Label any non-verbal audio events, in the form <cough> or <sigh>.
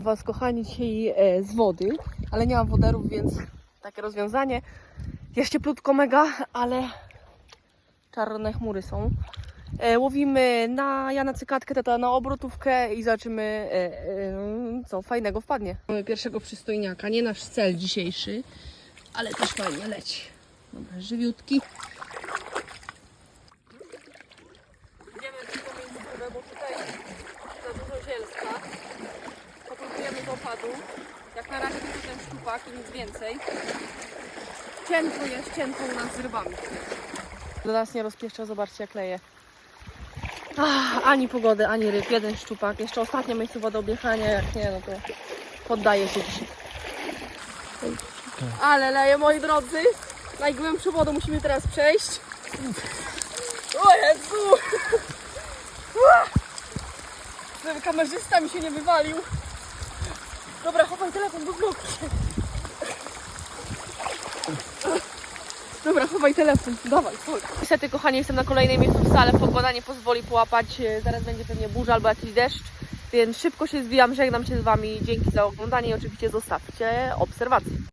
Was kochani dzisiaj e, z wody, ale nie mam woderów, więc takie rozwiązanie. Jest cieplutko mega, ale czarne chmury są. E, łowimy na ja na cykatkę, tata na obrotówkę i zobaczymy e, co fajnego wpadnie. Mamy pierwszego przystojniaka, nie nasz cel dzisiejszy, ale też fajnie leci. Dobra, żywiutki. Z opadu. Jak na razie tylko ten szczupak i nic więcej. Cienko jest, cienko u nas z rybami. Do nas nie rozpieszcza, zobaczcie jak leje. Ach, ani pogody, ani ryb, jeden szczupak. Jeszcze ostatnie miejsce do objechania, jak nie, no to poddaję się dzisiaj. Ale leje, moi drodzy. Najgłębszą wodę musimy teraz przejść. O Jezu! <laughs> Żeby kamerzysta mi się nie wywalił. Dobra, chowaj telefon, bo zmoknie. Dobra, chowaj telefon, dawaj, chodź. Niestety, kochani, jestem na kolejnej miejscu w sale. Pogoda nie pozwoli połapać. e, Zaraz będzie pewnie burza albo jakiś deszcz. Więc szybko się zwijam, żegnam się z Wami. Dzięki za oglądanie i oczywiście zostawcie obserwacje.